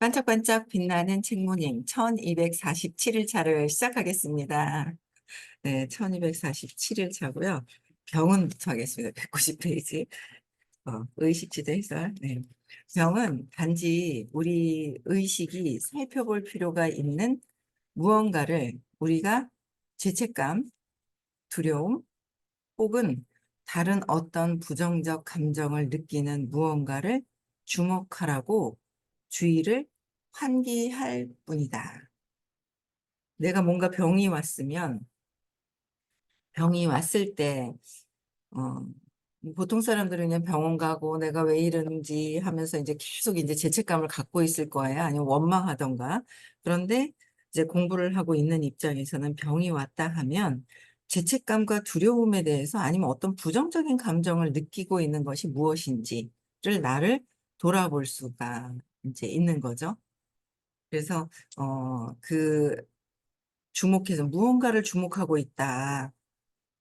반짝반짝 빛나는 책무님 1247일 차를 시작하겠습니다. 네, 1247일 차고요. 병은부터 하겠습니다. 190페이지. 어, 의식지대 해설. 네. 병은 단지 우리 의식이 살펴볼 필요가 있는 무언가를 우리가 죄책감, 두려움, 혹은 다른 어떤 부정적 감정을 느끼는 무언가를 주목하라고 주의를 환기할 뿐이다. 내가 뭔가 병이 왔으면 병이 왔을 때 어, 보통 사람들은 그냥 병원 가고 내가 왜 이러는지 하면서 이제 계속 이제 죄책감을 갖고 있을 거예요. 아니면 원망하던가. 그런데 이제 공부를 하고 있는 입장에서는 병이 왔다 하면 죄책감과 두려움에 대해서 아니면 어떤 부정적인 감정을 느끼고 있는 것이 무엇인지를 나를 돌아볼 수가 이제 있는 거죠. 그래서 어 그 주목해서 무언가를 주목하고 있다.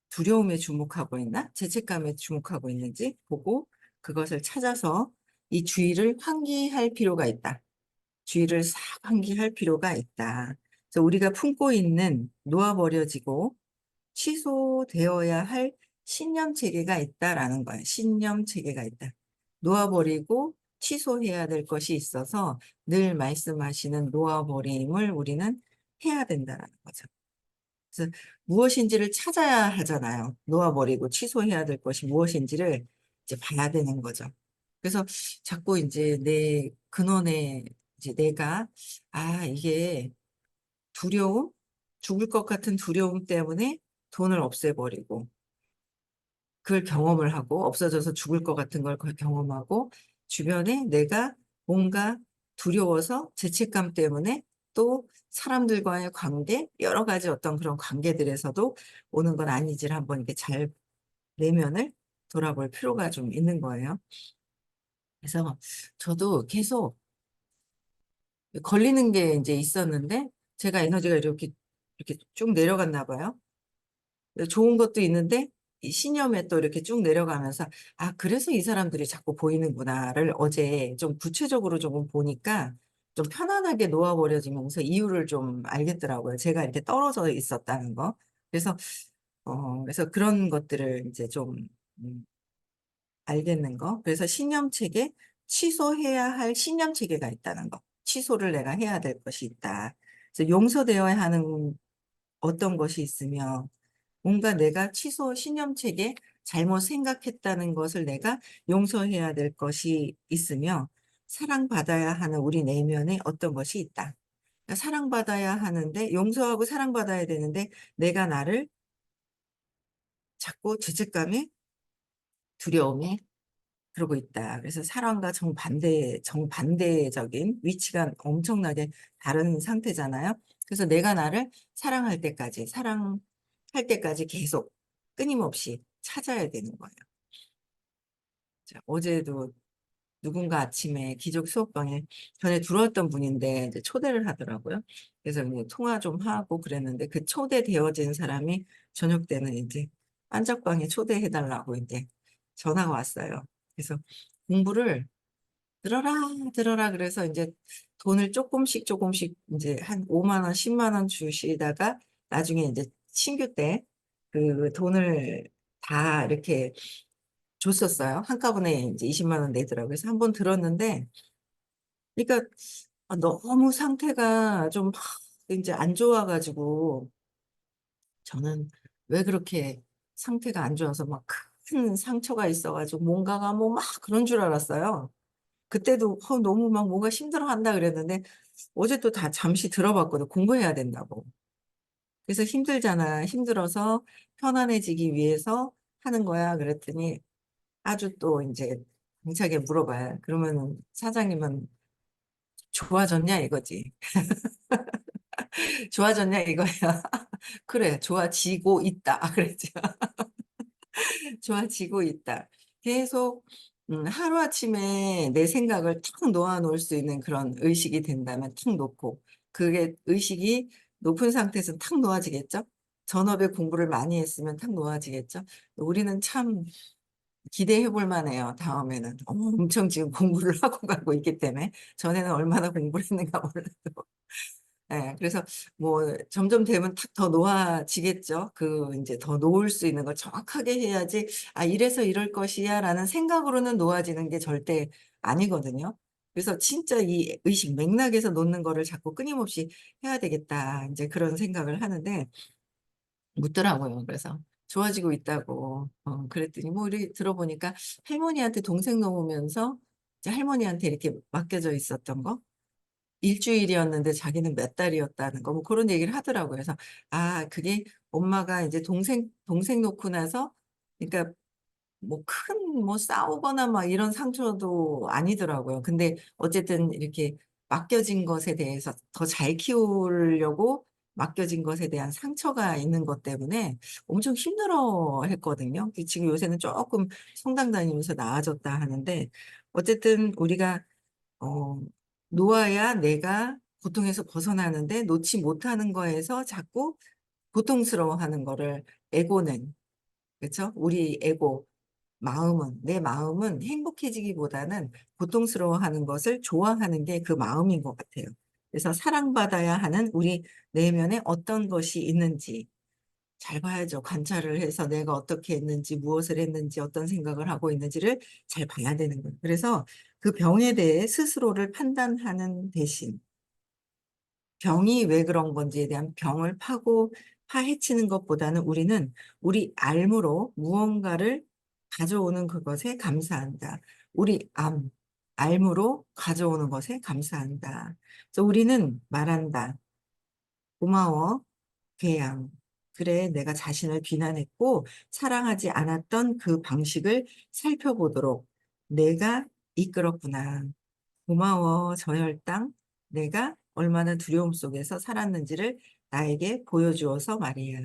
두려움에 주목하고 있나? 죄책감에 주목하고 있는지 보고 그것을 찾아서 이 주의를 환기할 필요가 있다. 주의를 싹 환기할 필요가 있다. 그래서 우리가 품고 있는 놓아버려지고 취소되어야 할 신념 체계가 있다라는 거예요. 신념 체계가 있다. 놓아버리고 취소해야 될 것이 있어서 늘 말씀하시는 놓아버림을 우리는 해야 된다라는 거죠. 그래서 무엇인지를 찾아야 하잖아요. 놓아버리고 취소해야 될 것이 무엇인지를 이제 봐야 되는 거죠. 그래서 자꾸 이제 내 근원에 이제 내가 아 이게 두려움, 죽을 것 같은 두려움 때문에 돈을 없애버리고 그걸 경험을 하고 없어져서 죽을 것 같은 걸 경험하고 주변에 내가 뭔가 두려워서 죄책감 때문에 또 사람들과의 관계 여러 가지 어떤 그런 관계들에서도 오는 건 아니지를 한번 이렇게 잘 내면을 돌아볼 필요가 좀 있는 거예요. 그래서 저도 계속 걸리는 게 이제 있었는데 제가 에너지가 이렇게 이렇게 쭉 내려갔나 봐요. 좋은 것도 있는데 이 신념에 또 이렇게 쭉 내려가면서 아 그래서 이 사람들이 자꾸 보이는구나를 어제 좀 구체적으로 조금 보니까 좀 편안하게 놓아버려지면서 이유를 좀 알겠더라고요. 제가 이렇게 떨어져 있었다는 거. 그래서 어 그래서 그런 것들을 이제 좀 음, 알겠는 거. 그래서 신념 체계 취소해야 할 신념 체계가 있다는 거. 취소를 내가 해야 될 것이 있다. 그래서 용서되어야 하는 어떤 것이 있으며 뭔가 내가 취소 신념 체계 잘못 생각했다는 것을 내가 용서해야 될 것이 있으며 사랑받아야 하는 우리 내면에 어떤 것이 있다. 그러니까 사랑받아야 하는데 용서하고 사랑받아야 되는데 내가 나를 자꾸 죄책감에 두려움에 그러고 있다. 그래서 사랑과 정반대, 정반대적인 위치가 엄청나게 다른 상태잖아요. 그래서 내가 나를 사랑할 때까지, 사랑 할 때까지 계속 끊임없이 찾아야 되는 거예요. 자, 어제도 누군가 아침에 기적 수업방에 전에 들어왔던 분인데 이제 초대를 하더라고요. 그래서 이제 통화 좀 하고 그랬는데 그 초대되어진 사람이 저녁 때는 이제 반짝방에 초대해달라고 이제 전화가 왔어요. 그래서 공부를 들어라 들어라 그래서 이제 돈을 조금씩 조금씩 이제 한 5만 원, 10만 원 주시다가 나중에 이제 신규 때 그 돈을 다 이렇게 줬었어요. 한꺼번에 이제 20만 원 내더라고요. 그래서 한 번 들었는데 그러니까 아, 너무 상태가 좀 이제 안 좋아가지고 저는 왜 그렇게 상태가 안 좋아서 막 큰 상처가 있어가지고 뭔가가 뭐 막 그런 줄 알았어요. 그때도 어, 너무 막 뭔가 힘들어한다 그랬는데 어제 또 다 잠시 들어봤거든. 공부해야 된다고. 그래서 힘들잖아. 힘들어서 편안해지기 위해서 하는 거야. 그랬더니 아주 또 이제 당차게 물어봐요. 그러면 사장님은 좋아졌냐 이거지. 좋아졌냐 이거야. 그래, 좋아지고 있다. 그랬죠. 좋아지고 있다. 계속 음, 하루아침에 내 생각을 탁 놓아놓을 수 있는 그런 의식이 된다면 탁 놓고 그게 의식이 높은 상태에서 탁 놓아지겠죠? 전업에 공부를 많이 했으면 탁 놓아지겠죠? 우리는 참 기대해 볼 만해요. 다음에는 어, 엄청 지금 공부를 하고 가고 있기 때문에 전에는 얼마나 공부를 했는가 몰라도 예, 그래서 뭐 점점 되면 탁 더 놓아지겠죠. 그 이제 더 놓을 수 있는 걸 정확하게 해야지 '아 이래서 이럴 것이야.'라는 생각으로는 놓아지는 게 절대 아니거든요. 그래서 진짜 이 의식 맥락에서 놓는 거를 자꾸 끊임없이 해야 되겠다. 인제 그런 생각을 하는데 묻더라고요. 그래서 좋아지고 있다고. 어 그랬더니 뭐 이렇게 들어보니까 할머니한테 동생 놓으면서 이제 할머니한테 이렇게 맡겨져 있었던 거 일 주일이었는데 자기는 몇 달이었다는 거뭐 고런 얘기를 하더라고요. 그래서 아 그게 엄마가 이제 동생 동생 놓고 나서 그러니까 뭐 큰 뭐 싸우거나 막 이런 상처도 아니더라고요. 근데 어쨌든 이렇게 맡겨진 것에 대해서 더 잘 키우려고 맡겨진 것에 대한 상처가 있는 것 때문에 엄청 힘들어 했거든요. 그 지금 요새는 쪼끔 성당 다니면서 나아졌다 하는데 어쨌든 우리가 어 놓아야 내가 고통에서 벗어나는데 놓지 못하는 거에서 자꾸 고통스러워하는 거를 에고는 그쵸? 우리 에고 마음은 내 마음은 행복해지기보다는 고통스러워하는 것을 좋아하는 게 그 마음인 것 같아요. 그래서 사랑받아야 하는 우리 내면에 어떤 것이 있는지 잘 봐야죠. 관찰을 해서 내가 어떻게 했는지 무엇을 했는지 어떤 생각을 하고 있는지를 잘 봐야 되는 거예요. 그래서 그 병에 대해 스스로를 판단하는 대신 병이 왜 그런 건지에 대한 병을 파고 파헤치는 것보다는 우리는 우리 알므로 무언가를 가져오는 그것에 감사한다. 우리 암, 알므로 가져오는 것에 감사한다. 그래서 우리는 말한다. 고마워, 괴양. 그래, 내가 자신을 비난했고 사랑하지 않았던 그 방식을 살펴보도록 내가 이끌었구나. 고마워, 저 혈당. 내가 얼마나 두려움 속에서 살았는지를 나에게 보여주어서 말이야.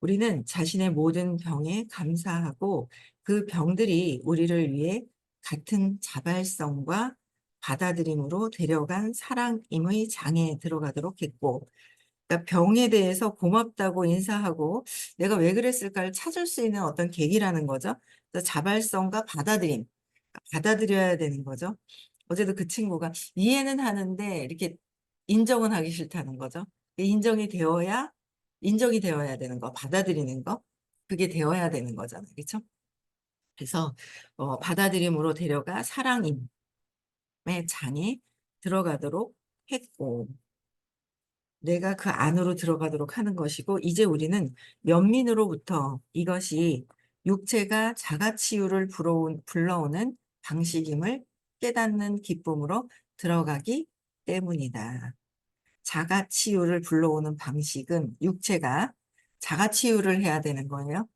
우리는 자신의 모든 병에 감사하고 그 병들이 우리를 위해 같은 자발성과 받아들임으로 데려간 사랑임의 장에 들어가도록 했고 그러니까 병에 대해서 고맙다고 인사하고 내가 왜 그랬을까를 찾을 수 있는 어떤 계기라는 거죠. 그래서 자발성과 받아들임, 받아들여야 되는 거죠. 어제도 그 친구가 이해는 하는데 이렇게 인정은 하기 싫다는 거죠. 인정이 되어야 인정이 되어야 되는 거, 받아들이는 거, 그게 되어야 되는 거잖아요. 그렇죠? 그래서 어, 받아들임으로 데려가 사랑임의 장에 들어가도록 했고 내가 그 안으로 들어가도록 하는 것이고 이제 우리는 연민으로부터 이것이 육체가 자가치유를 불어온, 불러오는 방식임을 깨닫는 기쁨으로 들어가기 때문이다. 자가치유를 불러오는 방식은 육체가 자가치유를 해야 되는 거예요.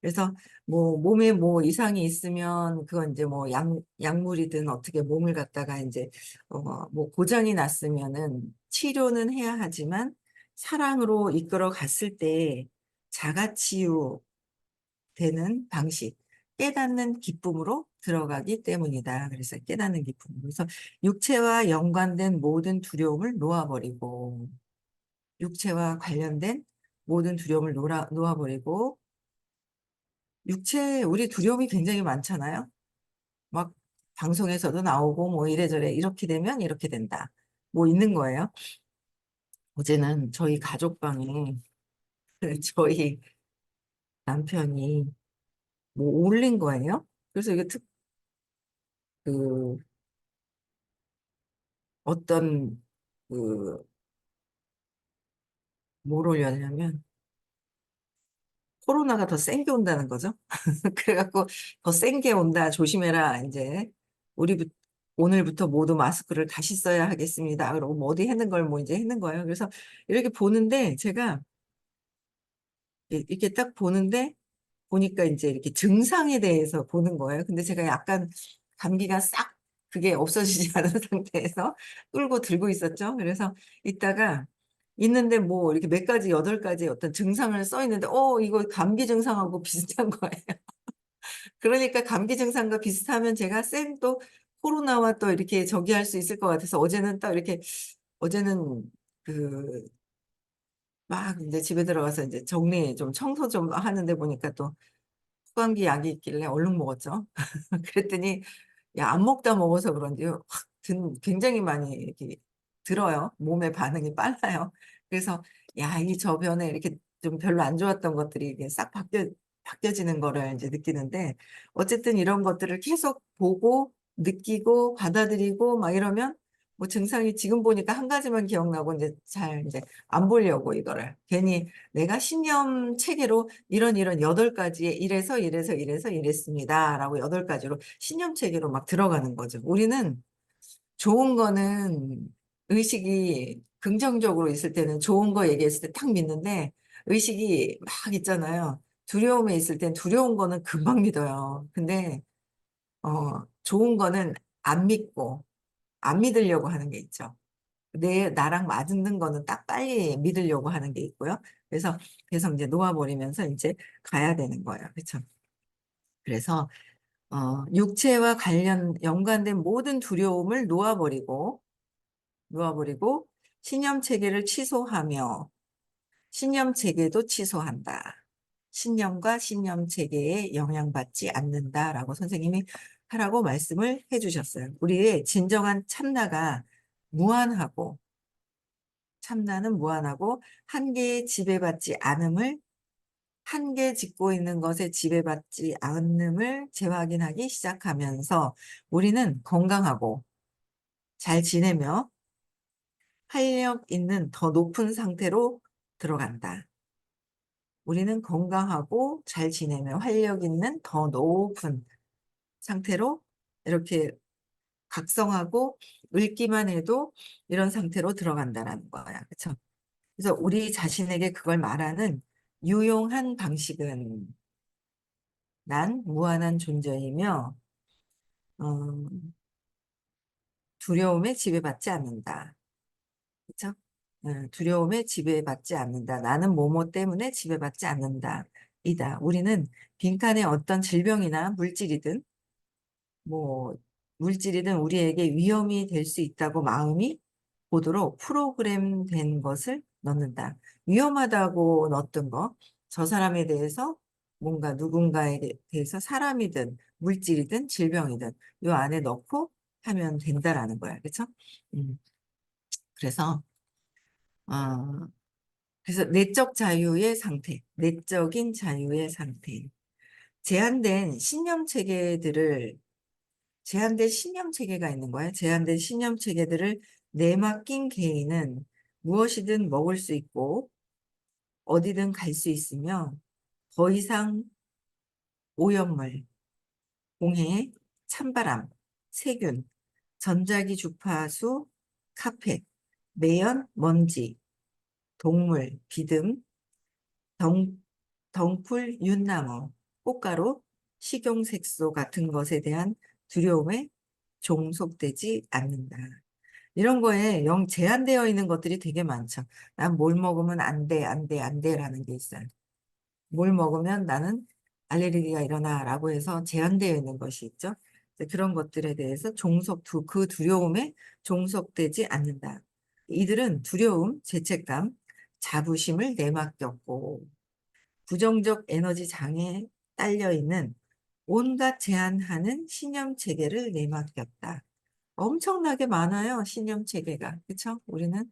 그래서 뭐 몸에 뭐 이상이 있으면 그건 이제 뭐 약, 약물이든 어떻게 몸을 갖다가 이제 어 뭐 고장이 났으면은 치료는 해야 하지만 사랑으로 이끌어 갔을 때 자가치유 되는 방식 깨닫는 기쁨으로 들어가기 때문이다. 그래서 깨닫는 기쁨. 그래서 육체와 연관된 모든 두려움을 놓아버리고 육체와 관련된 모든 두려움을 놓아, 놓아버리고 육체 우리 두려움이 굉장히 많잖아요. 막 방송에서도 나오고 뭐 이래저래 이렇게 되면 이렇게 된다. 뭐 있는 거예요. 어제는 저희 가족방에 저희 남편이 뭐 올린 거예요. 그래서 이게 특, 그, 어떤, 그, 뭘 올렸냐면, 코로나가 더 센 게 온다는 거죠. 그래갖고, 더 센 게 온다. 조심해라. 이제, 우리, 오늘부터 모두 마스크를 다시 써야 하겠습니다. 그러고 뭐 어디 했는 걸 뭐 이제 했는 거예요. 그래서 이렇게 보는데, 제가, 이렇게 딱 보는데, 보니까 이제 이렇게 증상에 대해서 보는 거예요. 근데 제가 약간 감기가 싹 그게 없어지지 않은 상태에서 끌고 들고 있었죠. 그래서 이따가 있는데 뭐 이렇게 몇 가지, 여덟 가지 어떤 증상을 써 있는데, 어, 이거 감기 증상하고 비슷한 거예요. 그러니까 감기 증상과 비슷하면 제가 쌤 또 코로나와 또 이렇게 저기 할 수 있을 것 같아서 어제는 딱 이렇게, 어제는 그, 막 이제 집에 들어가서 이제 정리 좀 청소 좀 하는데 보니까 또 후감기 약이 있길래 얼른 먹었죠. 그랬더니 야, 안 먹다 먹어서 그런지 확 든, 굉장히 많이 이렇게 들어요. 몸의 반응이 빨라요. 그래서 야, 이 저변에 이렇게 좀 별로 안 좋았던 것들이 이게 싹 바뀌어 바뀌어지는 거를 이제 느끼는데 어쨌든 이런 것들을 계속 보고 느끼고 받아들이고 막 이러면 뭐 증상이 지금 보니까 한 가지만 기억나고 이제 잘 이제 안 보려고 이거를 괜히 내가 신념 체계로 이런 이런 여덟 가지에 이래서 이래서 이래서 이랬습니다라고 여덟 가지로 신념 체계로 막 들어가는 거죠. 우리는 좋은 거는 의식이 긍정적으로 있을 때는 좋은 거 얘기했을 때 딱 믿는데 의식이 막 있잖아요. 두려움에 있을 땐 두려운 거는 금방 믿어요. 근데 어 좋은 거는 안 믿고 안 믿으려고 하는 게 있죠. 내 나랑 맞는 거는 딱 빨리 믿으려고 하는 게 있고요. 그래서 그래서 이제 놓아버리면서 이제 가야 되는 거예요. 그렇죠? 그래서 어, 육체와 관련 연관된 모든 두려움을 놓아버리고 놓아버리고 신념 체계를 취소하며 신념 체계도 취소한다. 신념과 신념 체계에 영향받지 않는다라고 선생님이 하라고 말씀을 해주셨어요. 우리의 진정한 참나가 무한하고 참나는 무한하고 한계에 지배받지 않음을 한계 짓고 있는 것에 지배받지 않음을 재확인하기 시작하면서 우리는 건강하고 잘 지내며 활력 있는 더 높은 상태로 들어간다. 우리는 건강하고 잘 지내며 활력 있는 더 높은 상태로 이렇게 각성하고 읽기만 해도 이런 상태로 들어간다라는 거야. 그렇죠? 그래서 우리 자신에게 그걸 말하는 유용한 방식은 난 무한한 존재이며 어, 두려움에 지배받지 않는다. 그렇죠? 어, 두려움에 지배받지 않는다. 나는 뭐뭐 때문에 지배받지 않는다. 이다. 우리는 빈칸에 어떤 질병이나 물질이든 뭐 물질이든 우리에게 위험이 될 수 있다고 마음이 보도록 프로그램 된 것을 넣는다. 위험하다고 넣었던 거, 저 사람에 대해서 뭔가 누군가에 대해서 사람이든 물질이든 질병이든 요 안에 넣고 하면 된다라는 거야. 그렇죠? 음. 그래서 어, 그래서 내적 자유의 상태, 내적인 자유의 상태. 제한된 신념 체계들을 제한된 신념 체계가 있는 거야. 제한된 신념 체계들을 내맡긴 개인은 무엇이든 먹을 수 있고 어디든 갈 수 있으며 더 이상 오염물, 공해, 찬바람, 세균, 전자기 주파수, 카펫, 매연, 먼지, 동물, 비듬, 덩, 덩쿨, 윤나무, 꽃가루, 식용색소 같은 것에 대한 두려움에 종속되지 않는다. 이런 거에 영 제한되어 있는 것들이 되게 많죠. 난 뭘 먹으면 안 돼, 안 돼, 안 돼라는 게 있어요. 뭘 먹으면 나는 알레르기가 일어나라고 해서 제한되어 있는 것이 있죠. 그런 것들에 대해서 종속, 그 두려움에 종속되지 않는다. 이들은 두려움, 죄책감, 자부심을 내맡겼고 부정적 에너지 장에 딸려 있는 온갖 제한하는 신념 체계를 내맡겼다. 엄청나게 많아요. 신념 체계가. 그렇죠? 우리는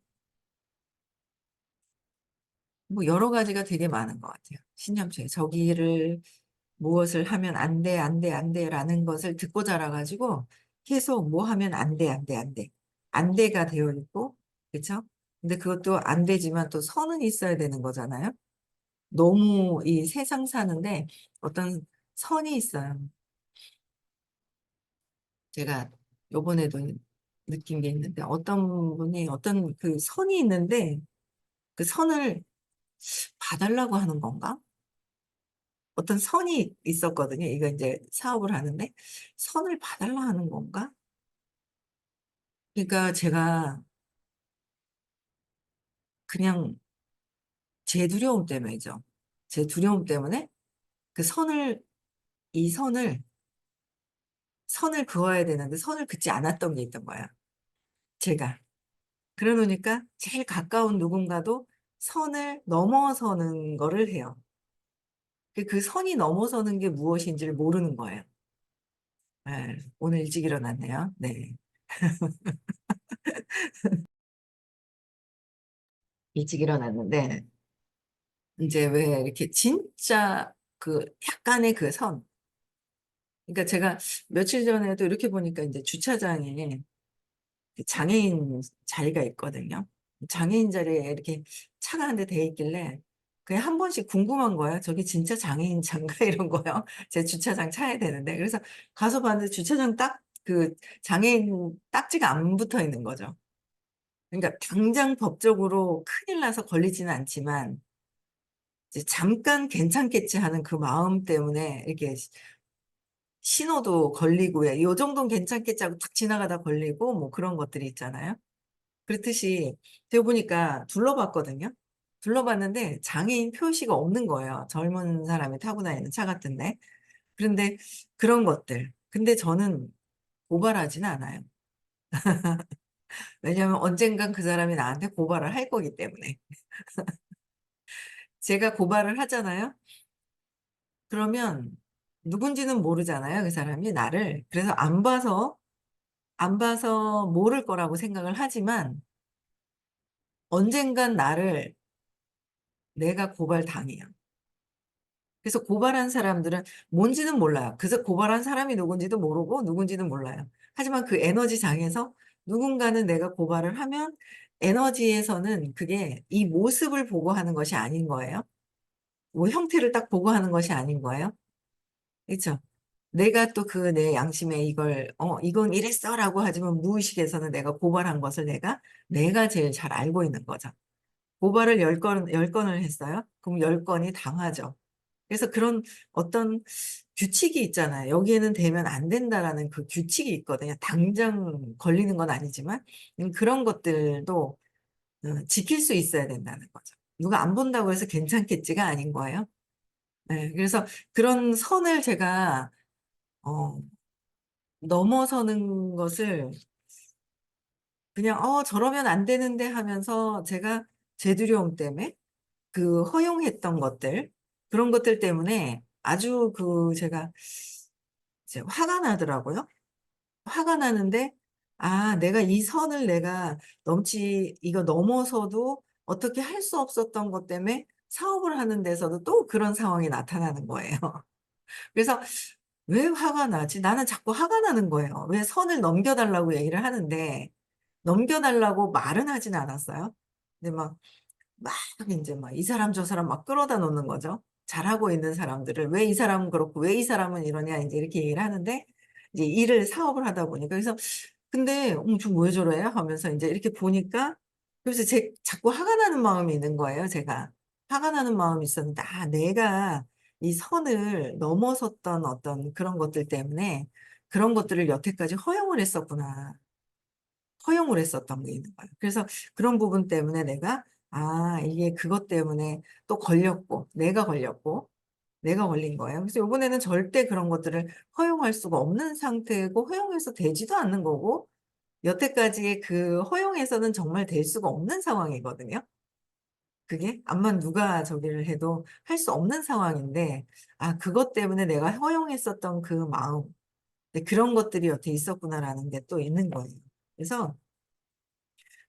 뭐 여러 가지가 되게 많은 것 같아요. 신념 체계. 저기를 무엇을 하면 안 돼, 안 돼, 안 돼라는 것을 듣고 자라가지고 계속 뭐 하면 안 돼, 안 돼, 안 돼. 안 돼가 되어 있고, 그렇죠? 근데 그것도 안 되지만 또 선은 있어야 되는 거잖아요. 너무 이 세상 사는데 어떤 선이 있어요. 제가 요번에도 느낀 게 있는데 어떤 분이 어떤 그 선이 있는데 그 선을 봐달라고 하는 건가? 어떤 선이 있었거든요. 이거 이제 사업을 하는데 선을 봐달라 하는 건가? 그러니까 제가 그냥 제 두려움 때문이죠. 제 두려움 때문에 그 선을 이 선을 선을 그어야 되는데 선을 긋지 않았던 게 있던 거야. 제가. 그러놓으니까 제일 가까운 누군가도 선을 넘어서는 거를 해요. 그- 그 선이 넘어서는 게 무엇인지를 모르는 거예요. 예, 오늘 일찍 일어났네요. 네. 일찍 일어났는데, 이제 왜 이렇게 진짜 그 약간의 그 선. 그러니까 제가 며칠 전에도 이렇게 보니까 이제 주차장에 그 장애인 자리가 있거든요. 장애인 자리에 이렇게 차가 한 대 돼 있길래 그냥 한 번씩 궁금한 거예요. 저게 진짜 장애인 차인가 이런 거요. 제 주차장 차야 되는데. 그래서 가서 봤는데 주차장 딱 그 장애인 딱지가 안 붙어 있는 거죠. 그러니까 당장 법적으로 큰일 나서 걸리지는 않지만 잠깐 괜찮겠지 하는 그 마음 때문에 이렇게 시- 신호도 걸리고 요 정도는 괜찮겠지 하고 탁 지나가다 걸리고 뭐 그런 것들이 있잖아요. 그렇듯이 제가 보니까 둘러봤거든요. 둘러봤는데 장애인 표시가 없는 거예요. 젊은 사람이 타고 다니는 차 같은데. 그런데 그런 것들. 근데 저는 고발하지는 않아요. 왜냐하면 언젠간 그 사람이 나한테 고발을 할 거기 때문에. 제가 고발을 하잖아요. 그러면 누군지는 모르잖아요. 그 사람이 나를. 그래서 안 봐서, 안 봐서 모를 거라고 생각을 하지만 언젠간 나를 내가 고발당해요. 그래서 고발한 사람들은 뭔지는 몰라요. 그래서 고발한 사람이 누군지도 모르고 누군지는 몰라요. 하지만 그 에너지 장에서 누군가는 내가 고발을 하면 에너지에서는 그게 이 모습을 보고 하는 것이 아닌 거예요. 뭐 형태를 딱 보고 하는 것이 아닌 거예요. 그렇죠? 내가 또 그 내 양심에 이걸 어 이건 이랬어라고 하지만 무의식에서는 내가 고발한 것을 내가 내가 제일 잘 알고 있는 거죠. 고발을 10건 10건을 했어요. 그럼 10건이 당하죠. 그래서 그런 어떤 규칙이 있잖아요. 여기에는 되면 안 된다라는 그 규칙이 있거든요. 당장 걸리는 건 아니지만 음 그런 것들도 어 지킬 수 있어야 된다는 거죠. 누가 안 본다고 해서 괜찮겠지가 아닌 거예요. 네. 그래서 그런 선을 제가 어 넘어서는 것을 그냥 '어 저러면 안 되는데.' 하면서 제가 제 두려움 때문에 그 허용했던 것들 그런 것들 때문에 아주 그 제가 이제 화가 나더라고요. 화가 나는데 '아 내가 이 선을 내가 넘지 이거 넘어서도 어떻게 할 수 없었던 것 때문에 사업을 하는 데서도 또 그런 상황이 나타나는 거예요.' 그래서 '왜 화가 나지?' 나는 자꾸 화가 나는 거예요. 왜 선을 넘겨 달라고 얘기를 하는데 넘겨 달라고 말은 하진 않았어요. 근데 막막 인제 막 이 사람 저 사람 막 끌어다 놓는 거죠. 잘하고 있는 사람들을 "왜 이 사람은 그렇고 왜 이 사람은 이러냐." 인제 이렇게 얘기를 하는데 이제 일을 사업을 하다 보니까 그래서 근데 '어머 저왜 저래요?' 하면서 인제 이렇게 보니까 그래서 제 자꾸 화가 나는 마음이 있는 거예요 제가. 화가 나는 마음이 있었는데 '아 내가 이 선을 넘어섰던 어떤 그런 것들 때문에 그런 것들을 여태까지 허용을 했었구나.' 허용을 했었던 게 있는 거예요. 그래서 그런 부분 때문에 내가 '아 이게 그것 때문에 또 걸렸고 내가 걸렸고 내가 걸린 거예요.' 그래서 요번에는 절대 그런 것들을 허용할 수가 없는 상태고 허용해서 되지도 않는 거고 여태까지의 그 허용해서는 정말 될 수가 없는 상황이거든요. 그게 암만 누가 저기를 해도 할 수 없는 상황인데 아 그것 때문에 내가 허용했었던 그 마음 네 '그런 것들이 여태 있었구나.'라는 게 또 있는 거예요. 그래서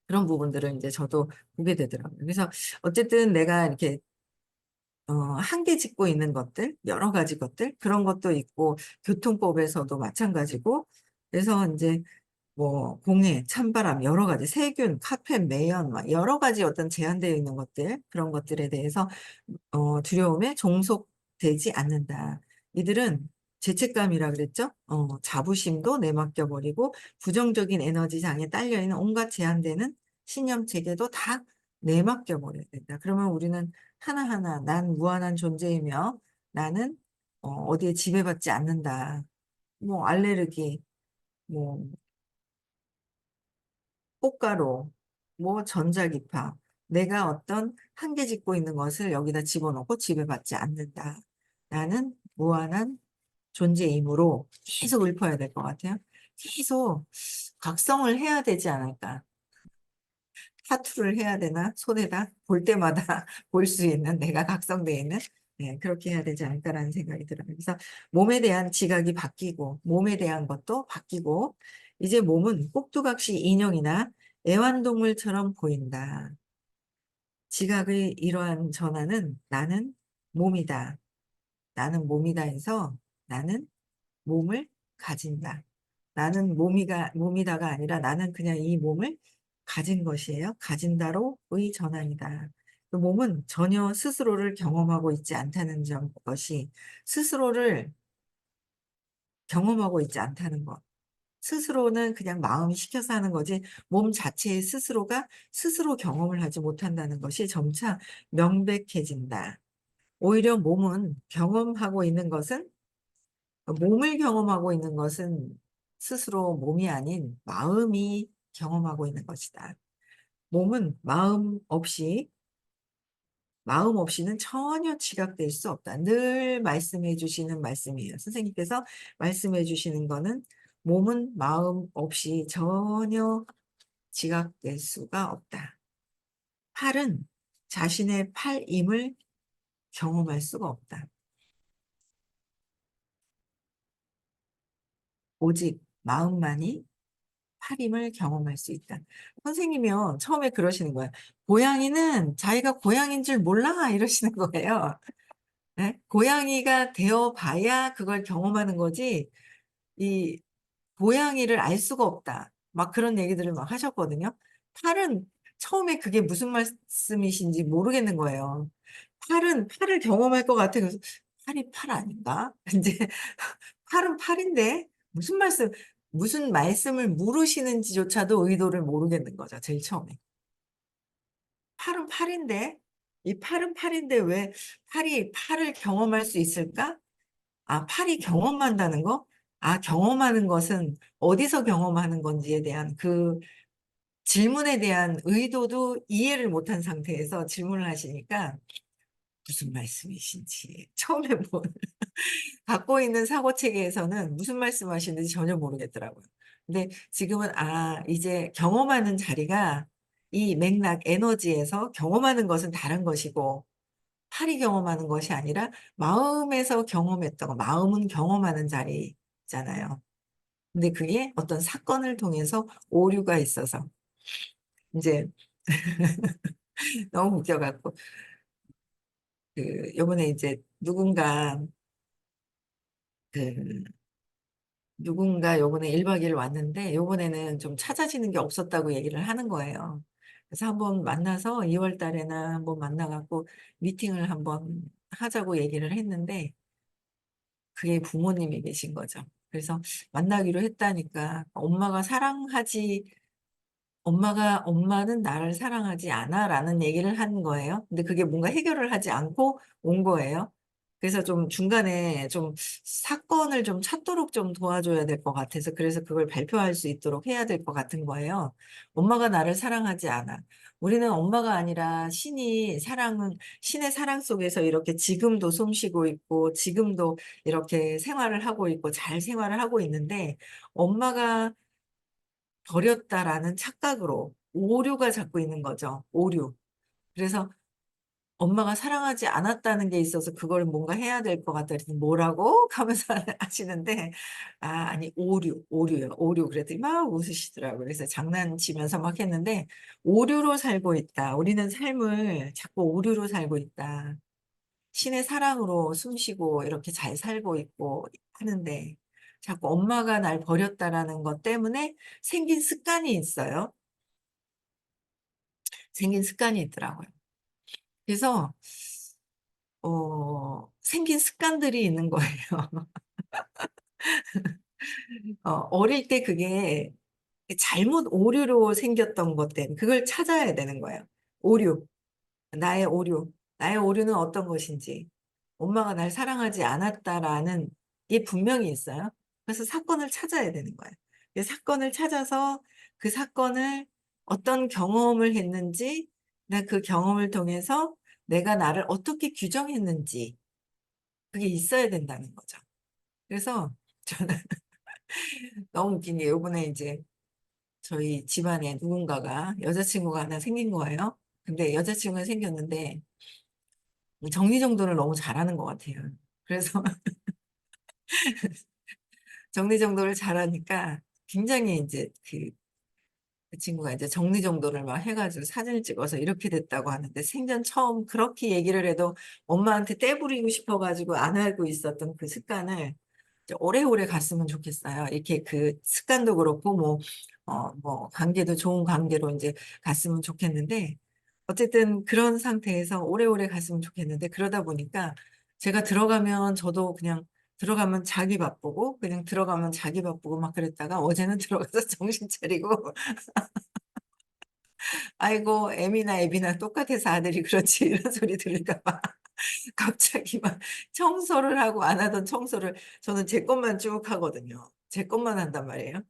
그런 부분들을 인제 저도 보게 되더라고요. 그래서 어쨌든 내가 이렇게 어 한계 짓고 있는 것들 여러 가지 것들 그런 것도 있고 교통법에서도 마찬가지고 그래서 인제 뭐 공해, 찬바람 여러 가지 세균, 카펜, 매연 막 여러 가지 어떤 제한되어 있는 것들 그런 것들에 대해서 어 두려움에 종속되지 않는다. 이들은 죄책감이라 그랬죠? 어 자부심도 내맡겨 버리고 부정적인 에너지장에 딸려 있는 온갖 제한되는 신념 체계도 다 내맡겨 버려야 된다. 그러면 우리는 하나하나 '난 무한한 존재이며 나는 어 어디에 지배받지 않는다.' 뭐 알레르기 뭐 꽃가루, 뭐 전자기파, 내가 어떤 한계 짓고 있는 것을 여기다 집어넣고 지배받지 않는다. 나는 무한한 존재이므로 계속 읊어야 될 것 같아요. 계속 각성을 해야 되지 않을까. 타투를 해야 되나? 손에다 볼 때마다 볼 수 있는 내가 각성되어 있는 네, 그렇게 해야 되지 않을까라는 생각이 들어요. 그래서 몸에 대한 지각이 바뀌고 몸에 대한 것도 바뀌고 이제 몸은 꼭두각시 인형이나 애완동물처럼 보인다. 지각의 이러한 전환은 나는 몸이다. 나는 몸이다 해서 나는 몸을 가진다. 나는 몸이가, 몸이다가 아니라 나는 그냥 이 몸을 가진 것이에요. 가진다로의 전환이다. 그 몸은 전혀 스스로를 경험하고 있지 않다는 점, 것이 스스로를 경험하고 있지 않다는 것. 스스로는 그냥 마음이 시켜서 하는 거지 몸 자체의 스스로가 스스로 경험을 하지 못한다는 것이 점차 명백해진다. 오히려 몸은 경험하고 있는 것은 몸을 경험하고 있는 것은 스스로 몸이 아닌 마음이 경험하고 있는 것이다. 몸은 마음 없이 마음 없이는 전혀 지각될 수 없다. 늘 말씀해 주시는 말씀이에요. 선생님께서 말씀해 주시는 거는 몸은 마음 없이 전혀 지각될 수가 없다. 팔은 자신의 팔임을 경험할 수가 없다. 오직 마음만이 팔임을 경험할 수 있다. 선생님이요. 처음에 그러시는 거예요. 고양이는 자기가 고양이인 줄 몰라 이러시는 거예요. 네? 고양이가 되어 봐야 그걸 경험하는 거지 이 고양이를 알 수가 없다. 막 그런 얘기들을 막 하셨거든요. 팔은 처음에 그게 무슨 말씀이신지 모르겠는 거예요. 팔은 팔을 경험할 것 같아. 그래서 팔이 팔 아닌가? 이제 팔은 팔인데 무슨 말씀 무슨 말씀을 물으시는지조차도 의도를 모르겠는 거죠. 제일 처음에. 팔은 팔인데 이 팔은 팔인데 왜 팔이 팔을 경험할 수 있을까? 아, 팔이 경험한다는 거? 아, 경험하는 것은 어디서 경험하는 건지에 대한 그 질문에 대한 의도도 이해를 못한 상태에서 질문을 하시니까 무슨 말씀이신지 처음에 뭐 갖고 있는 사고 체계에서는 무슨 말씀하시는지 전혀 모르겠더라고요. 근데 지금은 아 이제 경험하는 자리가 이 맥락 에너지에서 경험하는 것은 다른 것이고 팔이 경험하는 것이 아니라 마음에서 경험했던 거 마음은 경험하는 자리 잖아요. 근데 그게 어떤 사건을 통해서 오류가 있어서 이제 너무 웃겨 갖고 그 요번에 이제 누군가 그 누군가 요번에 1박 2일 왔는데 요번에는 좀 찾아지는 게 없었다고 얘기를 하는 거예요. 그래서 한번 만나서 2월 달에나 한번 만나 갖고 미팅을 한번 하자고 얘기를 했는데 그게 부모님이 계신 거죠. 그래서 만나기로 했다니까 엄마가 사랑하지 엄마가 엄마는 나를 사랑하지 않아라는 얘기를 한 거예요. 근데 그게 뭔가 해결을 하지 않고 온 거예요. 그래서 좀 중간에 좀 사건을 좀 찾도록 좀 도와줘야 될 것 같아서 그래서 그걸 발표할 수 있도록 해야 될 것 같은 거예요. 엄마가 나를 사랑하지 않아. 우리는 엄마가 아니라 신이 사랑은 신의 사랑 속에서 이렇게 지금도 숨쉬고 있고 지금도 이렇게 생활을 하고 있고 잘 생활을 하고 있는데 엄마가 버렸다라는 착각으로 오류가 자꾸 있는 거죠. 오류. 그래서 엄마가 사랑하지 않았다는 게 있어서 그걸 뭔가 해야 될 것 같다 그랬더니 "뭐라고?" 하면서 하시는데 아 아니 오류, 오류요. 오류 그랬더니 막 웃으시더라고요. 그래서 장난치면서 막 했는데 "오류로 살고 있다. 우리는 삶을 자꾸 오류로 살고 있다. 신의 사랑으로 숨쉬고 이렇게 잘 살고 있고 하는데 자꾸 엄마가 날 버렸다라는 것 때문에 생긴 습관이 있어요. 생긴 습관이 있더라고요. 그래서 어 생긴 습관들이 있는 거예요. 어 어릴 때 그게 잘못 오류로 생겼던 것 때문에 그걸 찾아야 되는 거예요. 오류. 나의 오류. 나의 오류는 어떤 것인지. 엄마가 날 사랑하지 않았다라는 게 분명히 있어요. 그래서 사건을 찾아야 되는 거예요. 그 사건을 찾아서 그 사건을 어떤 경험을 했는지 나그 경험을 통해서 내가 나를 어떻게 규정했는지 그게 있어야 된다는 거죠. 그래서 저는 너무 웃긴 게 요번에 이제 저희 집안에 누군가가 여자친구가 하나 생긴 거예요. 근데 여자친구가 생겼는데 정리정돈을 너무 잘하는 것 같아요. 그래서 정리정돈을 잘하니까 굉장히 이제 그, 그 친구가 이제 정리정돈을 막 해가지고 사진을 찍어서 이렇게 됐다고 하는데 생전 처음 그렇게 얘기를 해도 엄마한테 떼부리고 싶어가지고 안 하고 있었던 그 습관을 이제 오래오래 갔으면 좋겠어요. 이렇게 그 습관도 그렇고 뭐, 어, 뭐 관계도 좋은 관계로 이제 갔으면 좋겠는데 어쨌든 그런 상태에서 오래오래 갔으면 좋겠는데 그러다 보니까 제가 들어가면 저도 그냥 들어가면 자기 바쁘고 그냥 들어가면 자기 바쁘고 막 그랬다가 어제는 들어가서 정신 차리고 아이고 애미나 애비나 똑같아서 아들이 그렇지 이런 소리 들을까 봐 갑자기 막 청소를 하고 안 하던 청소를 저는 제 것만 쭉 하거든요. 제 것만 한단 말이에요.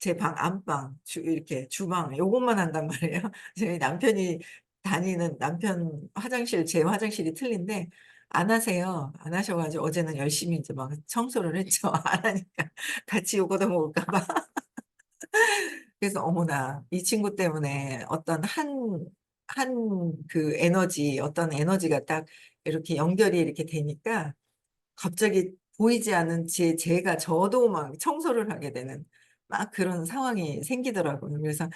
제 방 안방 주 이렇게 주방 요것만 한단 말이에요. 저희 남편이 다니는 남편 화장실 제 화장실이 틀린데 안 하세요. 안 하셔 가지고 어제는 열심히 이제 막 청소를 했죠. 안 하니까 같이 욕 얻어 먹을까 봐. 그래서 어머나 이 친구 때문에 어떤 한 한 그 에너지 어떤 에너지가 딱 이렇게 연결이 이렇게 되니까 갑자기 보이지 않은 제 제가 저도 막 청소를 하게 되는 막 그런 상황이 생기더라고요. 그래서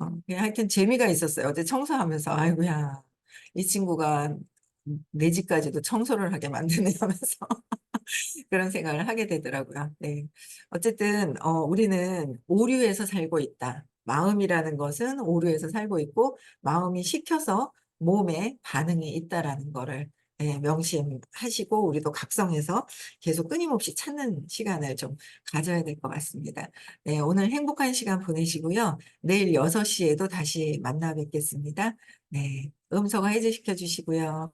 어 그냥 하여튼 재미가 있었어요. 어제 청소하면서 '아이고야 이 친구가 음 내 집까지도 청소를 하게 만드네.' 하면서 그런 생각을 하게 되더라고요. 네. 어쨌든 어 우리는 오류에서 살고 있다. 마음이라는 것은 오류에서 살고 있고 마음이 시켜서 몸에 반응이 있다라는 거를 예 명심하시고 우리도 각성해서 계속 끊임없이 찾는 시간을 좀 가져야 될 것 같습니다. 네 오늘 행복한 시간 보내시고요. 내일 6 시에도 다시 만나 뵙겠습니다. 네. 음소거 해제시켜 주시고요.